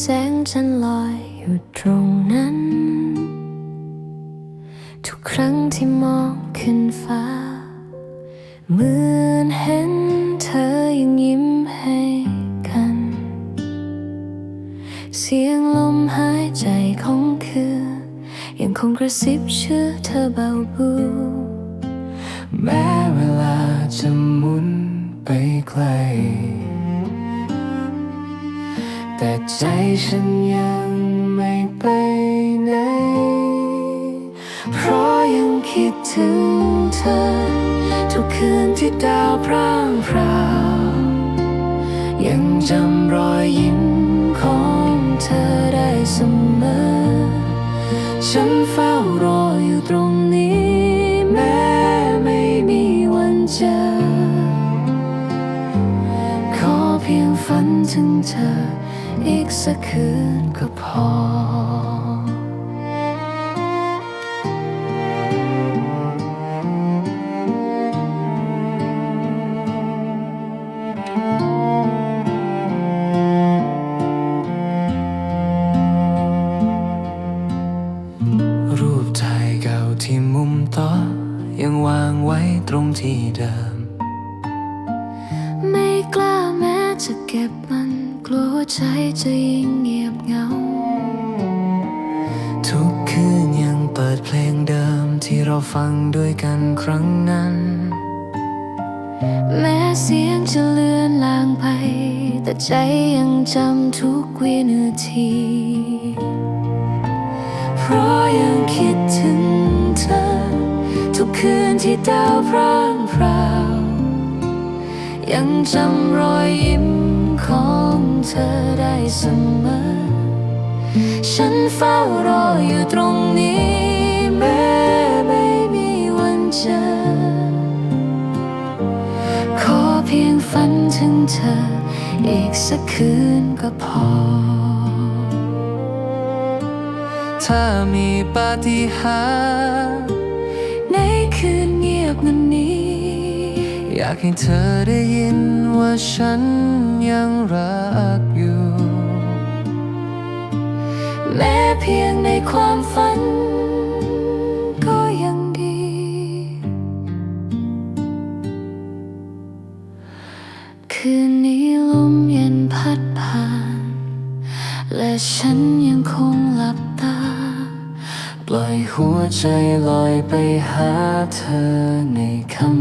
แสงจันทร์ลอยอยู่ตรงนั้น ทุกครั้งที่มองขึ้นฟ้า เหมือนเห็นเธอยังยิ้มให้กัน เสียงลมหายใจของคืนยังคงกระซิบชื่อเธอเบาบูแม้เวลาจะหมุนไปไกล แต่ใจฉันยังไม่ไปไหน เพราะยังคิดถึงเธอ ทุกคืนที่ดาวพร่างพราวยังจำรอยยิ้มของเธอได้เสมอ ฉันเฝ้ารออยู่ตรงนี้ แม้ไม่มีวันเจอ ขอเพียงฝันถึงเธอ อีกสักคืนก็พอ รูปถ่ายเก่าที่มุมต๊ะยังวางไว้ตรงที่เดิม ไม่กล้าแม้จะเก็บมัน กลัวหัวใจจะยิ่งเงียบเหงา ทุกคืนยังเปิดเพลงเดิมที่เราฟังด้วยกันครั้งนั้น แม้เสียงจะเลือนลางไป แต่ใจยังจำทุกวินาที เพราะยังคิดถึงเธอ ทุกคืนที่ดาวพร่างพราวยังจำรอยยิ้มของ เธอได้เสมอ ฉันเฝ้ารออยู่ตรงนี้แม้ไม่มีวันเจอ ขอเพียงฝันถึงเธอ อีกสักคืนก็พอ ถ้ามีปาฏิหาริย์ในคืนเงียบงันนี้ อยากให้เธอได้ยิน ว่าฉันยังรักอยู่ แม้เพียงในความฝัน ก็ยังดี คืนนี้ลมเย็นพัดผ่าน และฉันยังคงหลับตา ปล่อยหัวใจลอยไปหาเธอในคำ